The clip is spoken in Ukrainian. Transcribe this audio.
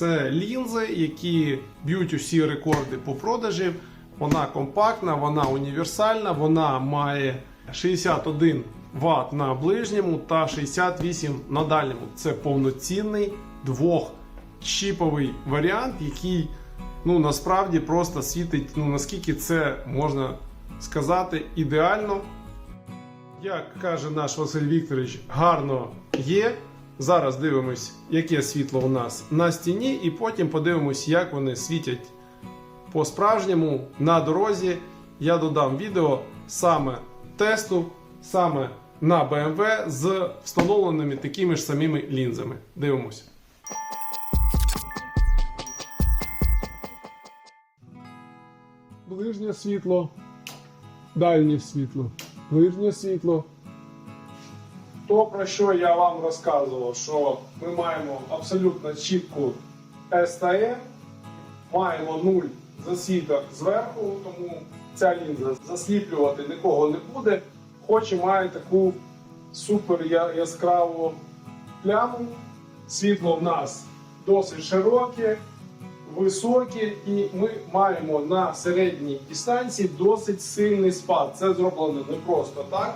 Це лінзи, які б'ють усі рекорди по продажі. Вона компактна, вона універсальна, вона має 61 Вт на ближньому та 68 на дальньому. Це повноцінний двохчіповий варіант, який ну, насправді просто світить, ну наскільки це можна сказати, ідеально. Як каже наш Василь Вікторович, гарно є. Зараз дивимось, яке світло у нас на стіні, і потім подивимось, як вони світять по-справжньому на дорозі. Я додам відео саме тесту, саме на BMW з встановленими такими ж самими лінзами. Дивимось. Ближнє світло, дальнє світло, ближнє світло. То, про що я вам розказував, що ми маємо абсолютно чітку STE, маємо нуль засвіток зверху, тому ця лінза засліплювати нікого не буде, хоч і має таку супер яскраву пляму. Світло в нас досить широке, високе, і ми маємо на середній дистанції досить сильний спад. Це зроблено не просто так.